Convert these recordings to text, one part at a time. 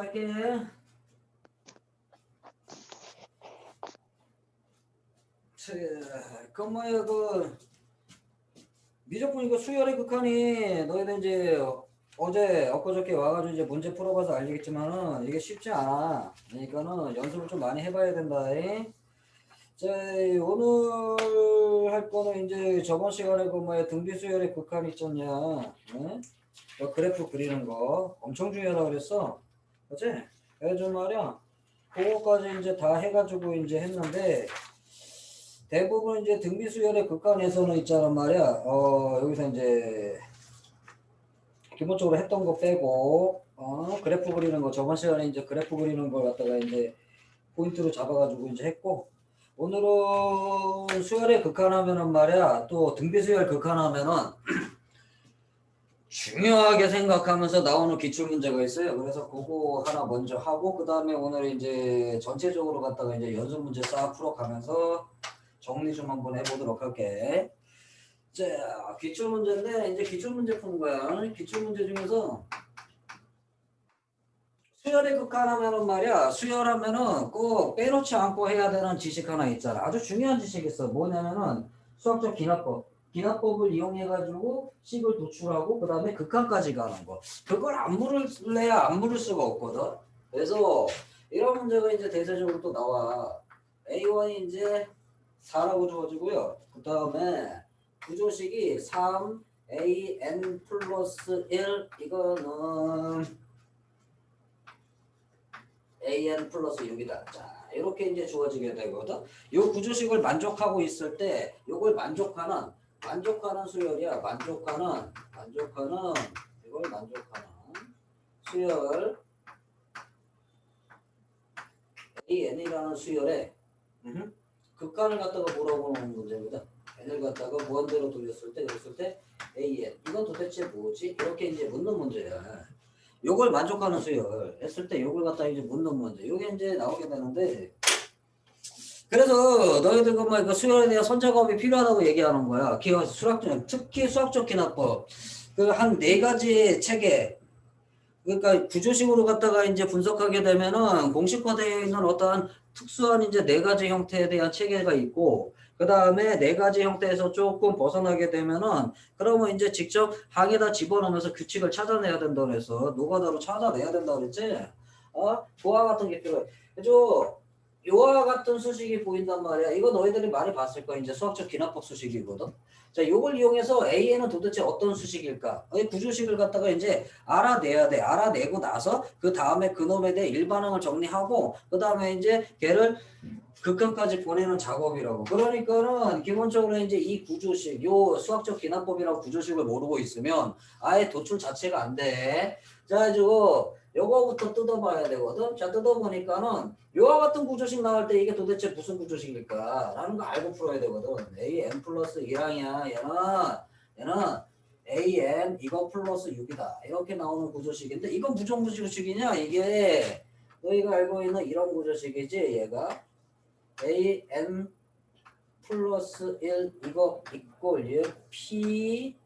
할게. 자, 그그 미적분 이거 수열의 극한이 너희들 이제 어제 엊그저께 와가지고 이제 문제 풀어봐서 알겠지만은 이게 쉽지 않아. 그러니까는 연습을 좀 많이 해봐야 된다. 잉? 자 오늘 할 거는 이제 저번 시간에 그 뭐야 등비 수열의 극한 있잖냐. 응? 그 그래프 그리는 거 엄청 중요하다 그랬어. 그치? 그래서 말이야. 그거까지 이제 다 해가지고 이제 했는데 대부분 이제 등비수열의 극간에서는 있잖아 말이야. 어 여기서 이제 기본적으로 했던 거 빼고 어 그래프 그리는 거 저번 시간에 이제 그래프 그리는 걸 갖다가 이제 포인트로 잡아가지고 이제 했고 오늘은 수열의 극한하면은 말이야 또 등비수열 극한하면은 중요하게 생각하면서 나오는 기출 문제가 있어요. 그래서 그거 하나 먼저 하고 그 다음에 오늘 이제 전체적으로 갖다가 이제 연습 문제 싹 풀어가면서 정리 좀 한번 해보도록 할게. 자, 기출 문제인데 이제 기출 문제 푸는 거야. 기출 문제 중에서 수열의 극한하면은 말이야. 수열하면은 꼭 빼놓지 않고 해야 되는 지식 하나 있잖아. 아주 중요한 지식 있어. 뭐냐면은 수학적 기납법. 기납법을 이용해 가지고 식을 도출하고 그 다음에 극한까지 가는 거. 그걸 안 물을래야 안 물을 수가 없거든. 그래서 이런 문제가 이제 대체적으로 또 나와. A1이 이제 4라고 주어지고요. 그 다음에 구조식이 3 a n 플러스 1 이거는 a n 플러스 6이다. 자 이렇게 이제 주어지게 되거든. 이 구조식을 만족하고 있을 때 이걸 만족하는 만족하는 수열이야. 만족하는 만족하는 이걸 만족하는 수열 a n이라는 수열에 음흠. 극한을 갖다가 물어보는 문제거든. n을 갖다가 무한대로 돌렸을 때 그랬을 때 an 이건 도대체 뭐지? 이렇게 이제 묻는 문제야. 요걸 만족하는 수열 했을 때 요걸 갖다 이제 묻는 문제. 요게 이제 나오게 되는데 그래서 너희들 그뭐 그 수열에 대한 선작업이 필요하다고 얘기하는 거야. 기업 수학적 특히 수학적 기납법. 그 한 네 가지 체계 그러니까 구조식으로 갖다가 이제 분석하게 되면은 공식화되어 있는 어떠한 특수한 이제 네 가지 형태에 대한 체계가 있고 그 다음에 네 가지 형태에서 조금 벗어나게 되면은 그러면 이제 직접 항에다 집어넣으면서 규칙을 찾아내야 된다 그래서 노가다로 찾아내야 된다 그랬지? 어? 그와 같은 게 필요해. 그죠 요와 같은 수식이 보인단 말이야. 이거 너희들이 많이 봤을 거야. 이제 수학적 기납법 수식이거든. 자 요걸 이용해서 A에는 도대체 어떤 수식일까? 이 구조식을 갖다가 이제 알아내야 돼. 알아내고 나서 그 다음에 그놈에 대해 일반항을 정리하고 그 다음에 이제 걔를 극한까지 보내는 작업이라고. 그러니까는 기본적으로 이제 이 구조식, 요 수학적 기납법이라고 구조식을 모르고 있으면 아예 도출 자체가 안 돼. 자, 가지고 요거부터 뜯어봐야 되거든. 자, 뜯어보니까는 요와 같은 구조식 나올 때 이게 도대체 무슨 구조식일까? 라는 거 알고 풀어야 되거든. A, n 플러스 1항이야. 얘는, 얘는 a, n 이거 플러스 6이다. 이렇게 나오는 구조식인데 이건 무슨 구조식이냐? 이게 너희가 알고 있는 이런 구조식이지, 얘가. a n 플러스 1 이거 이꼴 예 p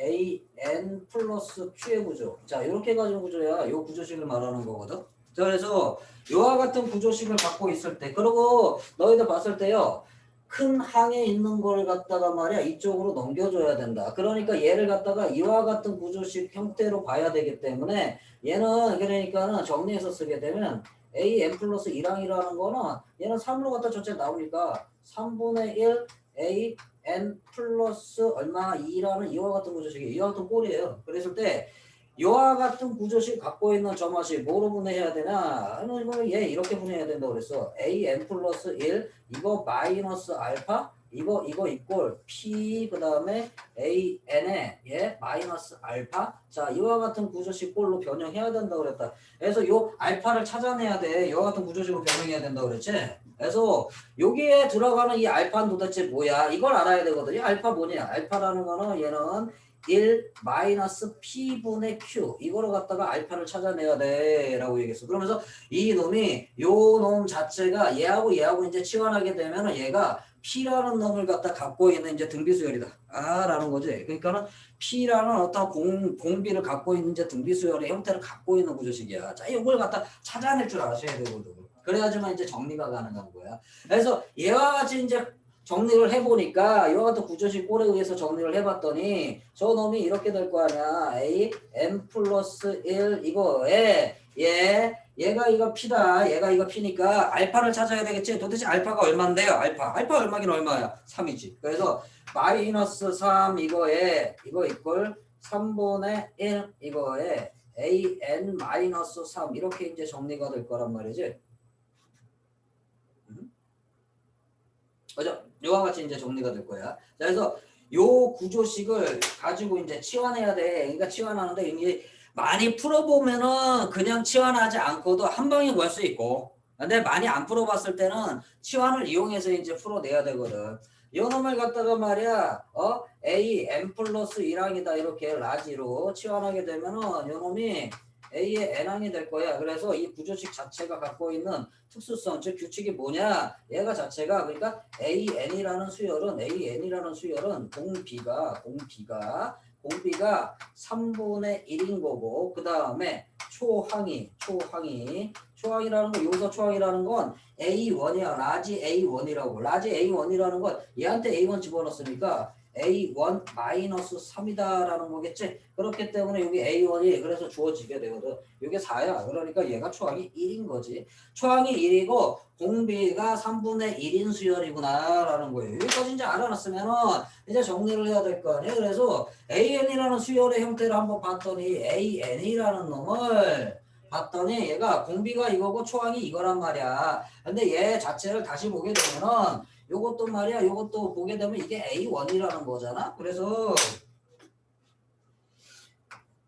a n 플러스 q의 구조. 자 이렇게 가진 구조야. 요 구조식을 말하는 거거든. 자 그래서 요와 같은 구조식을 갖고 있을 때 그리고 너희들 봤을 때요. 큰 항에 있는 걸 갖다가 말이야. 이쪽으로 넘겨줘야 된다. 그러니까 얘를 갖다가 이와 같은 구조식 형태로 봐야 되기 때문에 얘는 그러니까는 정리해서 쓰게 되면 a n 플러스 1항이라는 거는 얘는 3으로 갖다 전체 나오니까 3분의 1 a n 플러스 얼마 2라는 이와 같은 구조식이 이와 같은 꼴이에요. 그랬을 때 이와 같은 구조식 갖고 있는 점화식 뭐로 분해해야 되나? 이거 얘 이렇게 분해해야 된다고 그랬어. a n 플러스 1 이거 마이너스 알파 이거 이거 이꼴 p 그 다음에 a n에 얘 마이너스 알파 자 이와 같은 구조식 꼴로 변형해야 된다고 그랬다. 그래서 요 알파를 찾아내야 돼. 이와 같은 구조식으로 변형해야 된다고 그랬지. 그래서 여기에 들어가는 이 알파는 도대체 뭐야? 이걸 알아야 되거든요. 알파 뭐냐? 알파라는 거는 얘는 1 마이너스 p분의 q 이거로 갖다가 알파를 찾아내야 돼 라고 얘기했어. 그러면서 이 놈이 요 놈 자체가 얘하고 얘하고 이제 치환하게 되면 은 얘가 P라는 놈을 갖다 갖고 있는 이제 등비수열이다. 아, 라는 거지. 그러니까는 P라는 어떤 공, 공비를 갖고 있는 이제 등비수열의 형태를 갖고 있는 구조식이야. 자, 이걸 갖다 찾아낼 줄 아셔야 되거든. 그래야지만 이제 정리가 가능한 거야. 그래서 얘와 같이 이제 정리를 해보니까 이와 같은 구조식 꼴에 의해서 정리를 해봤더니 저 놈이 이렇게 될 거 아니야. A, M 플러스 1 이거에 얘, 얘가 이거 P다. 얘가 이거 P니까 알파를 찾아야 되겠지. 도대체 알파가 얼마인데요? 알파. 알파 얼마긴 얼마야? 3이지. 그래서 마이너스 3 이거에 이거 이꼴 3분의 1 이거에 AN 마이너스 3 이렇게 이제 정리가 될 거란 말이지. 음? 그죠? 요와 같이 이제 정리가 될 거야. 자, 그래서 요 구조식을 가지고 이제 치환해야 돼. 그러니까 치환하는데 이게 많이 풀어보면은 그냥 치환하지 않고도 한 방에 구할 수 있고. 근데 많이 안 풀어봤을 때는 치환을 이용해서 이제 풀어내야 되거든. 요 놈을 갖다가 말이야, 어, A, M 플러스 1항이다. 이렇게 라지로 치환하게 되면은 요 놈이 A의 N항이 될 거야. 그래서 이 구조식 자체가 갖고 있는 특수성, 즉 규칙이 뭐냐? 얘가 자체가 그러니까 AN이라는 수열은 AN이라는 수열은 공비가 공비가 공비가 3분의 1인 거고 그 다음에 초항이 초항이. 초항이라는 거 여기서 초항이라는 건 A1이야. 라지 A1이라고. 라지 A1이라는 건 얘한테 A1 집어넣었으니까 A1 마이너스 3이다라는 거겠지? 그렇기 때문에 여기 A1이 그래서 주어지게 되거든. 이게 4야. 그러니까 얘가 초항이 1인 거지. 초항이 1이고 공비가 3분의 1인 수열이구나 라는 거예요. 여기까지 이제 알아놨으면 은 이제 정리를 해야 될 거 아니에요 그래서 AN이라는 수열의 형태를 한번 봤더니 AN이라는 놈을 봤더니 얘가 공비가 이거고 초항이 이거란 말이야. 근데 얘 자체를 다시 보게 되면은 요것도 말이야 요것도 보게 되면 이게 A1이라는 거잖아 그래서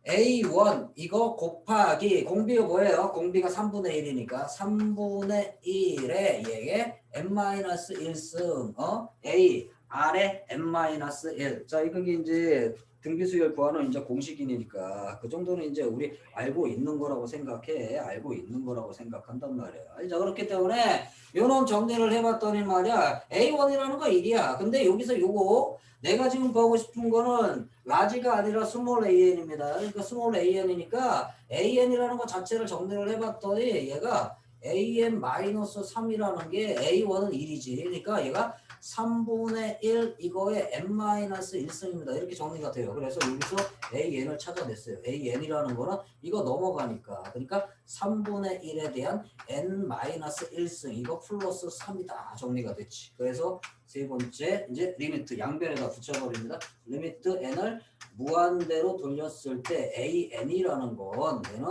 A1 이거 곱하기 공비가 뭐예요? 공비가 3분의 1이니까 3분의 1에 얘에 n-1승 어? A R에 n-1 자 이거 이제 등비 수열 구하는 이제 공식이니까 그 정도는 이제 우리 알고 있는 거라고 생각해. 알고 있는 거라고 생각한단 말이야. 자 그렇기 때문에 요런 정리를 해봤더니 말이야 A1이라는 거 1이야. 근데 여기서 요거 내가 지금 보고 싶은 거는 라지가 아니라 스몰 AN입니다. 그러니까 스몰 AN이니까 AN이라는 거 자체를 정리를 해봤더니 얘가 AN-3이라는 게 A1은 1이지 그러니까 얘가 3분의 1 이거에 n-1승입니다. 이렇게 정리가 돼요. 그래서 여기서 an을 찾아냈어요. an이라는 거는 이거 넘어가니까. 그러니까 3분의 1에 대한 n-1승 이거 플러스 3이다. 정리가 됐지. 그래서 세 번째 이제 리미트 양변에다 붙여버립니다. 리미트 n을 무한대로 돌렸을 때 an이라는 건 얘는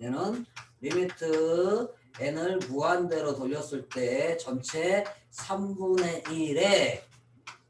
얘는 리미트 n을 무한대로 돌렸을 때 전체 3분의 1에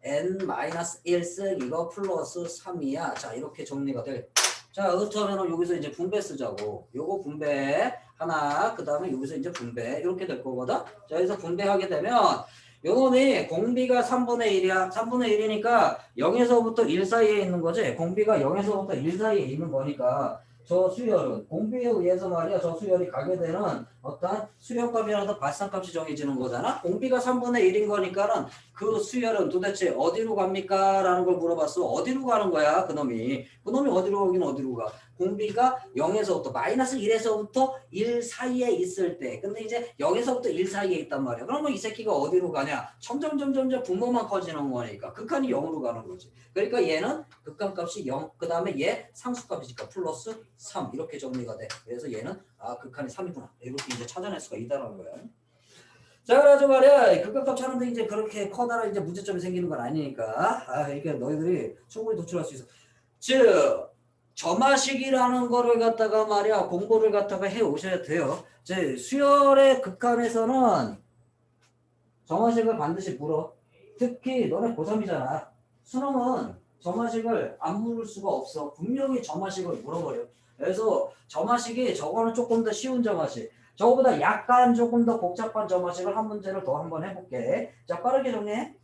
n-1승 이거 플러스 3이야. 자 이렇게 정리가 돼. 자 그렇다면 여기서 이제 분배 쓰자고. 요거 분배 하나 그 다음에 여기서 이제 분배 이렇게 될 거거든. 자 여기서 분배하게 되면 요놈이 공비가 3분의 1이야. 3분의 1이니까 0에서부터 1 사이에 있는 거지. 공비가 0에서부터 1 사이에 있는 거니까 저 수열은 공비에 의해서 말이야 저 수열이 가게 되는 어떤 수열값이라서 발산값이 정해지는 거잖아? 공비가 3분의 1인 거니까는 그 수열은 도대체 어디로 갑니까? 라는 걸 물어봤어. 어디로 가는 거야 그놈이? 그놈이 어디로 가긴 어디로 가? 공비가 0에서부터 마이너스 1에서부터 1 사이에 있을 때 근데 이제 0에서부터 1 사이에 있단 말이야. 그러면 이 새끼가 어디로 가냐? 점점 점점 점 분모만 커지는 거니까 극한이 0으로 가는 거지. 그러니까 얘는 극한값이 0그 다음에 얘 상수값이니까 플러스 3 이렇게 정리가 돼 그래서 얘는 아 극한이 3이구나 이렇게 이제 찾아낼 수가 있다는 거야 자 그래가지고 말이야 극한값 찾는데 이제 그렇게 커다란 이제 문제점이 생기는 건 아니니까 아 이게 너희들이 충분히 도출할 수 있어 즉 점화식이라는 거를 갖다가 말이야 공부를 갖다가 해 오셔야 돼요. 제 수열의 극한에서는 점화식을 반드시 물어. 특히 너네 고3이잖아. 수능은 점화식을 안 물을 수가 없어. 분명히 점화식을 물어버려. 그래서 점화식이 저거는 조금 더 쉬운 점화식. 저거보다 약간 조금 더 복잡한 점화식을 한 문제를 더 한번 해볼게. 자 빠르게 정리해.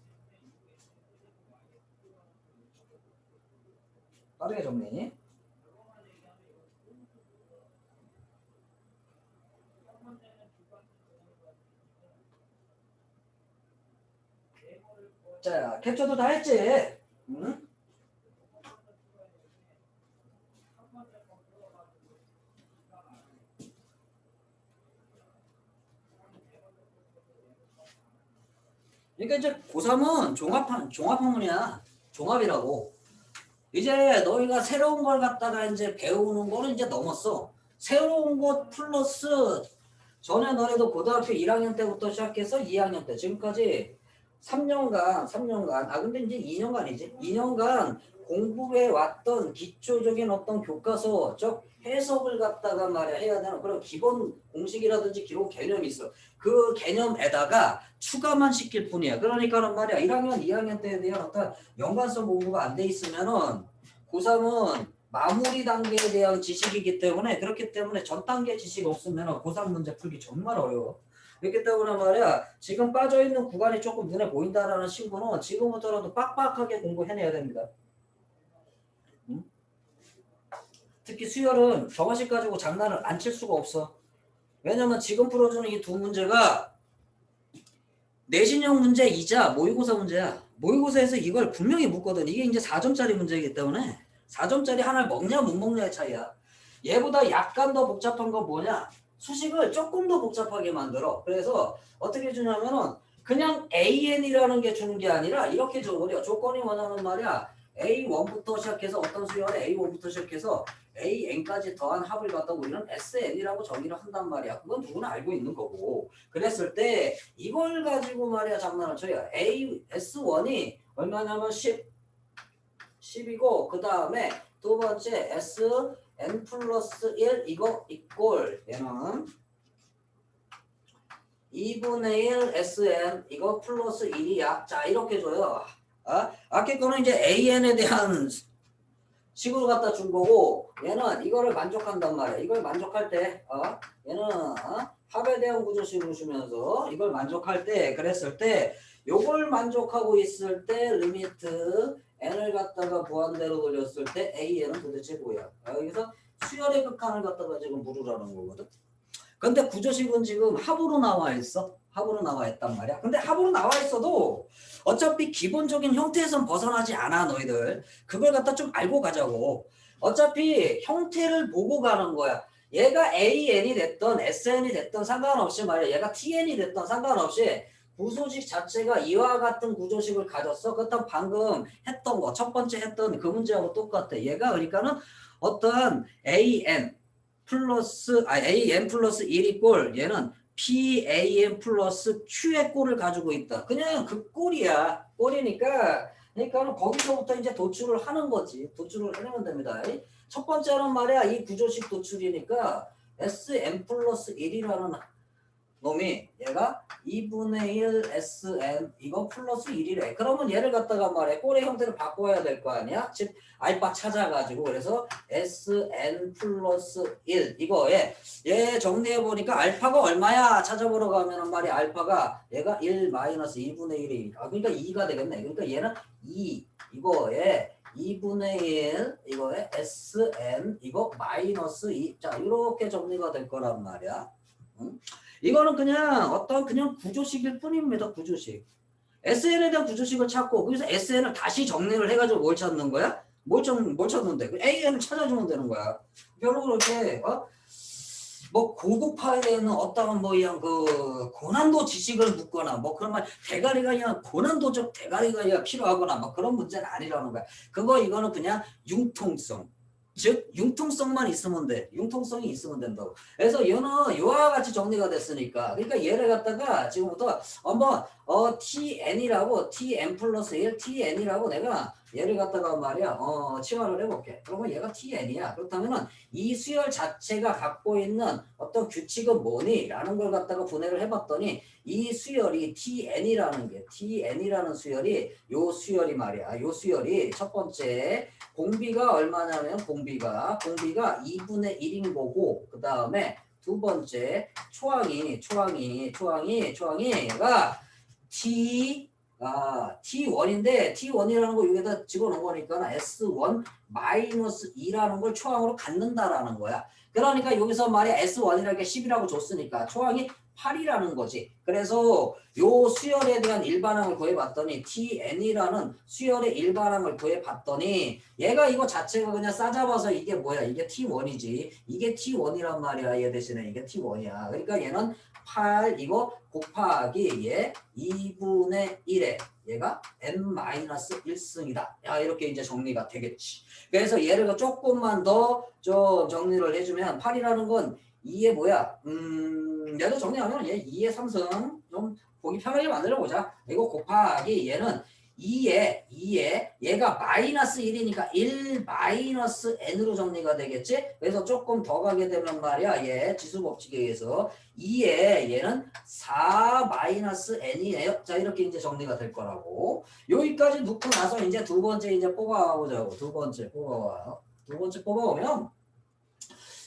빠르게 정리. 자, 캡처도 다 했지? 응? 그러니까 이제 고3은 종합, 종합학문이야. 종합이라고. 이제 너희가 새로운 걸 갖다가 이제 배우는 거는 이제 넘었어. 새로운 것 플러스 전에 너네도 고등학교 1학년 때부터 시작해서 2학년 때 지금까지 3년간 3년간 아 근데 이제 2년간이지 2년간 공부해 왔던 기초적인 어떤 교과서 즉 해석을 갖다가 말이야 해야 되는 그런 기본 공식이라든지 기본 개념이 있어 그 개념에다가 추가만 시킬 뿐이야 그러니까는 말이야 1학년 2학년 때에 대한 어떤 연관성 공부가 안 돼 있으면은 고3은 마무리 단계에 대한 지식이기 때문에 그렇기 때문에 전 단계 지식 없으면 고3 문제 풀기 정말 어려워. 그렇기 때문에 말이야 지금 빠져있는 구간이 조금 눈에 보인다라는 친구는 지금부터라도 빡빡하게 공부해내야 됩니다. 응? 특히 수열은 정화식 가지고 장난을 안 칠 수가 없어. 왜냐면 지금 풀어주는 이 두 문제가 내신형 문제이자 모의고사 문제야. 모의고사에서 이걸 분명히 묻거든. 이게 이제 4점짜리 문제이기 때문에 4점짜리 하나를 먹냐 못 먹냐의 차이야. 얘보다 약간 더 복잡한 건 뭐냐? 수식을 조금 더 복잡하게 만들어. 그래서 어떻게 주냐면은 그냥 AN이라는 게 주는 게 아니라 이렇게 줘버려. 조건이 뭐냐면 말이야. A1부터 시작해서 어떤 수열에 A1부터 시작해서 AN까지 더한 합을 갖다 우리는 SN이라고 정의를 한단 말이야. 그건 누구나 알고 있는 거고. 그랬을 때 이걸 가지고 말이야 장난을 쳐요. A S1이 얼마냐면 10 10이고 그 다음에 두 번째 S n 플러스 1 이거 이꼴 얘는 2분의 1 sn 이거 플러스 1이야. 자 이렇게 줘요. 아, 아까 거는 이제 an에 대한 식으로 갖다 준 거고 얘는 이거를 만족한단 말이야. 이걸 만족할 때 어? 얘는 어? 합에 대한 구조식으로 주면서 이걸 만족할 때 그랬을 때 요걸 만족하고 있을 때 리미트 n을 갖다가 무한대로 돌렸을 때 an은 도대체 뭐야? 아, 여기서 수열의 극한을 갖다가 지금 물으라는 거거든. 근데 구조식은 지금 합으로 나와 있어. 합으로 나와 있단 말이야. 근데 합으로 나와 있어도 어차피 기본적인 형태에선 벗어나지 않아 너희들. 그걸 갖다 좀 알고 가자고. 어차피 형태를 보고 가는 거야. 얘가 AN이 됐던 SN이 됐던 상관없이 말이야. 얘가 TN이 됐던 상관없이 구조식 자체가 이와 같은 구조식을 가졌어. 그렇다면 방금 했던 거, 첫 번째 했던 그 문제하고 똑같아. 얘가 그러니까는 어떤 AN 플러스, 아, AN 플러스 1 이 꼴, 얘는 PAN 플러스 Q의 꼴을 가지고 있다. 그냥 그 꼴이야. 꼴이니까, 그러니까 거기서부터 이제 도출을 하는 거지. 도출을 해내면 됩니다. 첫 번째는 말이야, 이 구조식 도출이니까 SN 플러스 1이라는 놈이 얘가 2분의 1 SN 이거 플러스 1이래. 그러면 얘를 갖다가 말해 꼴의 형태를 바꿔야 될 거 아니야? 즉 알파 찾아가지고 그래서 SN 플러스 1 이거에 얘 정리해 보니까 알파가 얼마야? 찾아보러 가면은 말이 알파가 얘가 1 마이너스 2분의 1이 아 그러니까 2가 되겠네. 그러니까 얘는 2 이거에 2분의 1 이거에 SN 이거 마이너스 2. 자 이렇게 정리가 될 거란 말이야. 응? 이거는 그냥 어떤 그냥 구조식일 뿐입니다. 구조식. SN에 대한 구조식을 찾고 그래서 SN을 다시 정리를 해가지고 뭘 찾는 거야? 뭘, 찾, 뭘 찾는데? 그 AN을 찾아주면 되는 거야. 별로 그렇게 어? 뭐 고급화에 대한 어떤 뭐 그냥 그 고난도 지식을 묻거나 뭐 그런 말 대가리가 그냥 고난도적 대가리가 필요하거나 뭐 그런 문제는 아니라는 거야. 그거 이거는 그냥 융통성. 즉 융통성만 있으면 돼. 융통성이 있으면 된다고. 그래서 얘는 이와 같이 정리가 됐으니까 그러니까 얘를 갖다가 지금부터 한번 어 tn이라고 tn 플러스 1 tn이라고 내가 얘를 갖다가 말이야 어 치환을 해볼게. 그러면 얘가 tn이야. 그렇다면은 이 수열 자체가 갖고 있는 어떤 규칙은 뭐니? 라는 걸 갖다가 분해를 해봤더니 이 수열이 tn이라는 게 tn이라는 수열이 요 수열이 말이야. 요 수열이 첫 번째 공비가 얼마냐면 공비가 공비가 2분의 1인 거고 그 다음에 두 번째 초항이 초항이 초항이 초항이가 t 아 t1인데 t1이라는 거 여기다 집어넣은 거니까 s1 마이너스 2라는 걸 초항으로 갖는다라는 거야. 그러니까 여기서 말이야 S1이라는 게 10이라고 줬으니까 초항이 8이라는 거지. 그래서 요 수열에 대한 일반항을 구해봤더니 TN이라는 수열의 일반항을 구해봤더니 얘가 이거 자체가 그냥 싸잡아서 이게 뭐야? 이게 T1이지. 이게 T1이란 말이야. 얘 대신에 이게 T1이야. 그러니까 얘는 8 이거 곱하기 얘 2분의 1에 얘가 n-1승이다. 야 이렇게 이제 정리가 되겠지. 그래서 얘를 조금만 더 좀 정리를 해주면 8이라는 건 2의 뭐야? 음 얘도 정리하면 얘 2의 3승 좀 보기 편하게 만들어 보자. 이거 곱하기 얘는 2에 2에 얘가 마이너스 1이니까 1 마이너스 n으로 정리가 되겠지? 그래서 조금 더 가게 되면 말이야 얘 지수 법칙에 의해서 2에 얘는 4 마이너스 n이에요. 자 이렇게 이제 정리가 될 거라고. 여기까지 놓고 나서 이제 두 번째 이제 뽑아보자고. 두 번째 뽑아와요. 두 번째 뽑아오면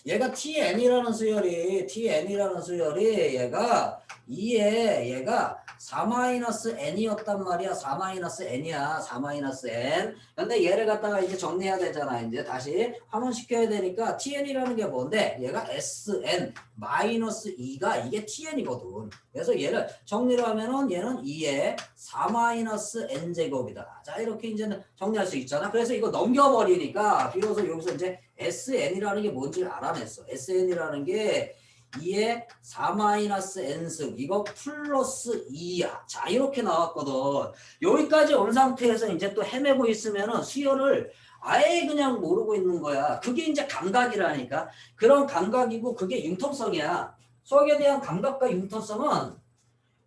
얘가 tn이라는 수열이 tn이라는 수열이 얘가 2에 얘가 4-n이었단 말이야. 4-n이야. 4-n. 근데 얘를 갖다가 이제 정리해야 되잖아. 이제 다시 환원시켜야 되니까 tn이라는 게 뭔데? 얘가 sn 마이너스 2가 이게 tn이거든. 그래서 얘를 정리를 하면은 얘는 2의 4-n 제곱이다. 자, 이렇게 이제는 정리할 수 있잖아. 그래서 이거 넘겨버리니까 비로소 여기서 이제 sn이라는 게 뭔지를 알아냈어. sn이라는 게 2의 4-n승 이거 플러스 2야. 자 이렇게 나왔거든. 여기까지 온 상태에서 이제 또 헤매고 있으면은 수열을 아예 그냥 모르고 있는 거야. 그게 이제 감각이라니까. 그런 감각이고 그게 융통성이야. 수학에 대한 감각과 융통성은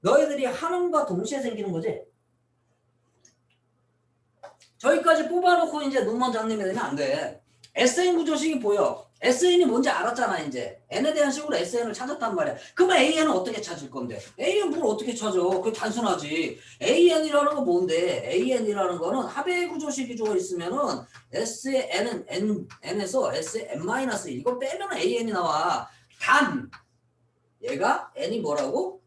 너희들이 하는과 동시에 생기는 거지. 저기까지 뽑아놓고 이제 논문 장님이 되면 안 돼. SN 구조식이 보여. SN이 뭔지 알았잖아 이제. n에 대한 식으로 SN을 찾았단 말이야. 그러면 AN은 어떻게 찾을 건데? AN 뭘 어떻게 찾아? 그게 단순하지. AN이라는 건 뭔데? AN이라는 거는 합의 구조식 기조가 있으면은 S의 N은 N, N에서 S의 N-1 이거 빼면 AN이 나와. 단 얘가 N이 뭐라고?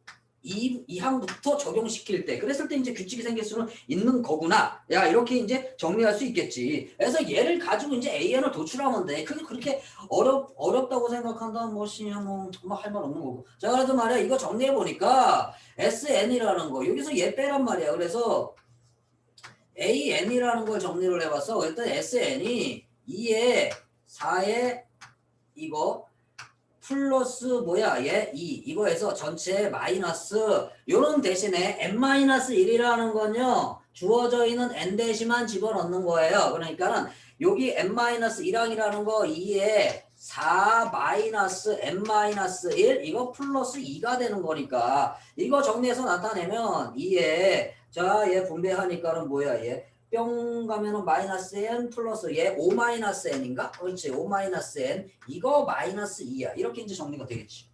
이, 이 항부터 적용시킬 때 그랬을 때 이제 규칙이 생길 수는 있는 거구나. 야 이렇게 이제 정리할 수 있겠지. 그래서 얘를 가지고 이제 AN을 도출하면 돼. 그게 그렇게 어렵, 어렵다고 생각한다면 뭐시냐 뭐할 말 없는 거고. 자 그래도 말이야 이거 정리해 보니까 SN이라는 거 여기서 얘 빼란 말이야. 그래서 AN이라는 걸 정리를 해봤어. 일단 SN이 2에 4에 이거 플러스 뭐야 얘? 2 이거에서 전체 마이너스. 요런 대신에 n-1이라는 건요 주어져 있는 n 대시만 집어넣는 거예요. 그러니까는 여기 n-1항이라는 거 2에 4 마이너스 n-1 이거 플러스 2가 되는 거니까 이거 정리해서 나타내면 2에 자얘 분배하니까는 뭐야 얘 뿅 가면은 마이너스 n 플러스 얘 5 마이너스 n인가? 그렇지. 5 마이너스 n. 이거 마이너스 2야. 이렇게 이제 정리가 되겠지.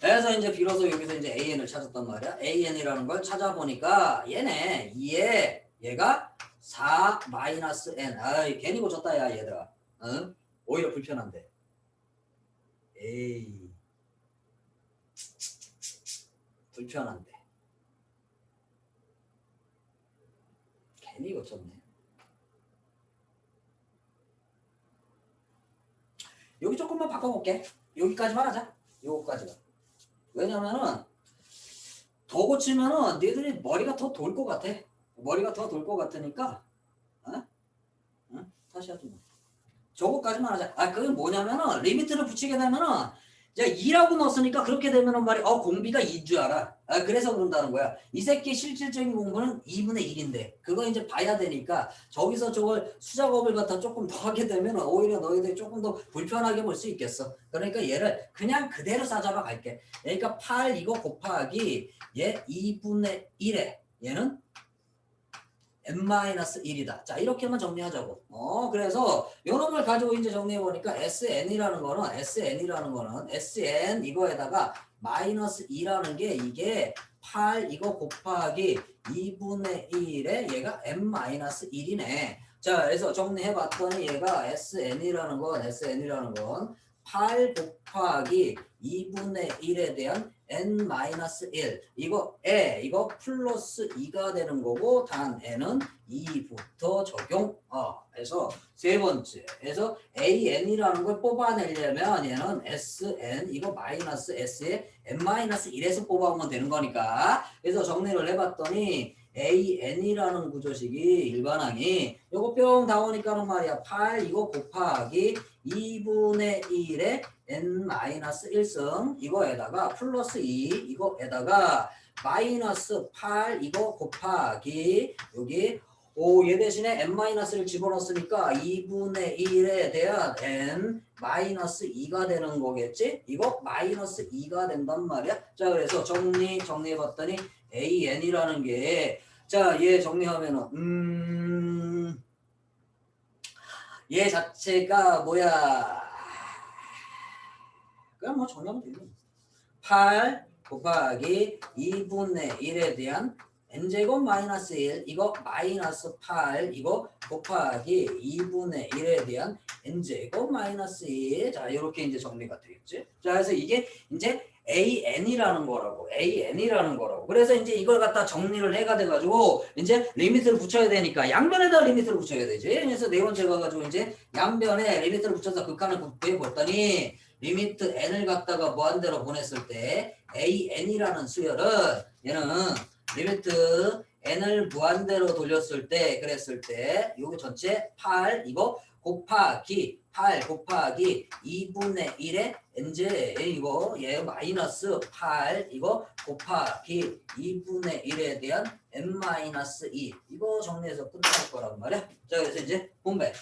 그래서 이제 비로소 여기서 이제 an을 찾았단 말이야. an이라는 걸 찾아보니까 얘네 2에 얘가 4 마이너스 n. 아이 괜히 고쳤다 야 얘들아. 응? 오히려 불편한데. 에이. 불편한데 괜히 고쳤네. 여기 조금만 바꿔볼게. 여기까지만 하자. 요거까지만. 왜냐면은 더 고치면은 너희들이 머리가 더 돌 것 같아. 머리가 더 돌 것 같으니까 어? 어? 다시 하자. 저거까지만 하자. 아 그게 뭐냐면은 리미트를 붙이게 되면은 이제 2라고 넣었으니까 그렇게 되면은 말이 어 공비가 2인 줄 알아. 아, 그래서 그런다는 거야. 이 새끼 실질적인 공부는 2분의 1인데 그거 이제 봐야 되니까 저기서 저걸 수작업을 갖다 조금 더 하게 되면 오히려 너희들이 조금 더 불편하게 볼 수 있겠어. 그러니까 얘를 그냥 그대로 싸잡아 갈게. 그러니까 8 이거 곱하기 얘 2분의 1에 얘는 n-1이다. 자, 이렇게만 정리하자고. 어, 그래서 걸 가지고 이제 정리해 보니까 sn이라는 거는 sn이라는 거는 sn 이거에다가 마이너스 2라는 게 이게 8 이거 곱하기 2분의 1에 얘가 n-1이네. 자, 그래서 정리해 봤더니 얘가 sn이라는 건 sn이라는 건 8 곱하기 2분의 1에 대한 n-1. 이거 에 이거 플러스 2가 되는 거고 단 n은 2부터 적용. 어 해서 세 번째. 그래서 an이라는 걸 뽑아내려면 얘는 sn 이거 마이너스 s에 n-1에서 뽑아오면 되는 거니까. 그래서 정리를 해봤더니 an이라는 구조식이 일반항이 요거 뿅 나오니까는 말이야 8 이거 곱하기 2분의 1에 n-1승 이거에다가 플러스 2 이거에다가 마이너스 8 이거 곱하기 여기 오, 얘 대신에 n-를 집어넣었으니까 2분의 1에 대한 n 마이너스 2가 되는 거겠지? 이거 마이너스 2가 된단 말이야. 자, 그래서 정리, 정리해봤더니 an이라는 게, 자, 얘 정리하면은, 음, 얘 자체가 뭐야? 그냥 뭐 정리하면 되죠. 8 곱하기 2분의 1에 대한 n제곱 마이너스 1 이거 마이너스 8 이거 곱하기 2분의 1에 대한 n제곱 마이너스 1자 이렇게 이제 정리가 되겠지 자 그래서 이게 이제 an이라는 거라고 an이라는 거라고. 그래서 이제 이걸 갖다 정리를 해가 돼가지고 이제 리미트를 붙여야 되니까 양변에다 리미트를 붙여야 되지. 그래서 네 번째 가가지고 이제 양변에 리미트를 붙여서 극한을 구해봤더니 리미트 n을 갖다가 무한대로 보냈을 때 an이라는 수열은 얘는 리미트 n을 무한대로 돌렸을 때 그랬을 때 요거 전체 8 이거 곱하기 8 곱하기 2분의 1의 n제 이거 얘 마이너스 8 이거 곱하기 2분의 1에 대한 n 마이너스 2 이거 정리해서 끝날 거란 말이야. 자 그래서 이제 분배.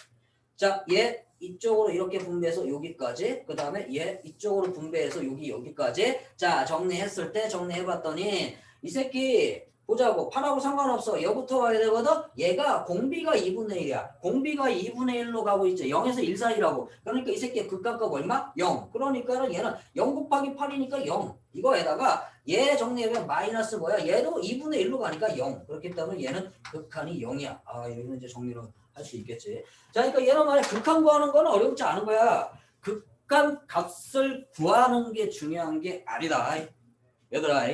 자얘 이쪽으로 이렇게 분배해서 여기까지 그 다음에 얘 이쪽으로 분배해서 여기 여기까지. 자 정리했을 때 정리해봤더니 이 새끼 보자고 8하고 상관없어. 얘부터 와야 되거든. 얘가 공비가 2분의 1이야. 공비가 2분의 1로 가고 있지. 0에서 1 사이라고. 그러니까 이 새끼의 극값값 얼마? 0 그러니까 는 얘는 0 곱하기 8이니까 0 이거에다가 얘 정리하면 마이너스 뭐야? 얘도 2분의 1로 가니까 0 그렇기 때문에 얘는 극한이 0이야. 아 여기는 이제 정리를 할 수 있겠지. 자 그러니까 얘는 말이야 극한 구하는 거는 어렵지 않은 거야. 극한 값을 구하는 게 중요한 게 아니다. 얘들아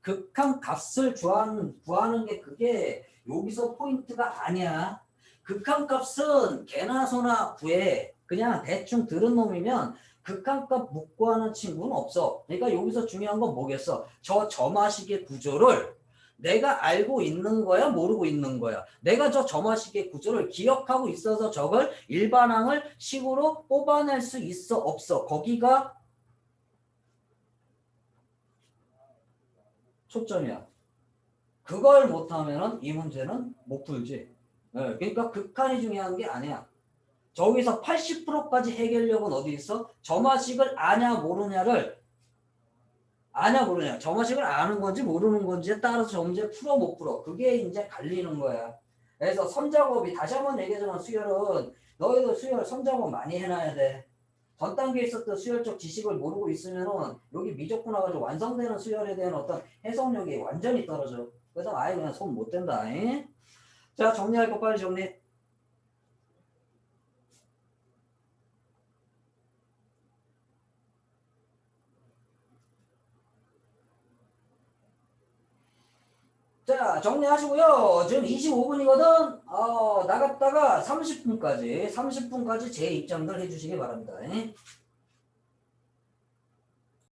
극한 값을 구하는, 구하는 게 그게 여기서 포인트가 아니야. 극한 값은 개나 소나 구해. 그냥 대충 들은 놈이면 극한 값못 구하는 친구는 없어. 그러니까 여기서 중요한 건 뭐겠어? 저 점화식의 구조를 내가 알고 있는 거야, 모르고 있는 거야. 내가 저 점화식의 구조를 기억하고 있어서 저걸 일반항을 식으로 뽑아낼 수 있어, 없어. 거기가 초점이야. 그걸 못하면은 이 문제는 못 풀지. 예, 그러니까 극한이 중요한 게 아니야. 저기서 80%까지 해결력은 어디 있어? 점화식을 아냐 모르냐를 아냐 모르냐. 점화식을 아는 건지 모르는 건지에 따라서 저 문제 풀어 못 풀어. 그게 이제 갈리는 거야. 그래서 선작업이 다시 한번 얘기하자면 수열은 너희도 수열 선작업 많이 해놔야 돼. 전 단계에 있었던 수열적 지식을 모르고 있으면은 여기 미적분 와가지고 완성되는 수열에 대한 어떤 해석력이 완전히 떨어져. 그래서 아예 그냥 손 못 댄다. 잉? 자 정리할 거 빨리 정리. 자 정리하시고요. 지금 25분이거든. 어 나갔다가 30분까지 30분까지 제 입장들 해주시기 바랍니다. 잉?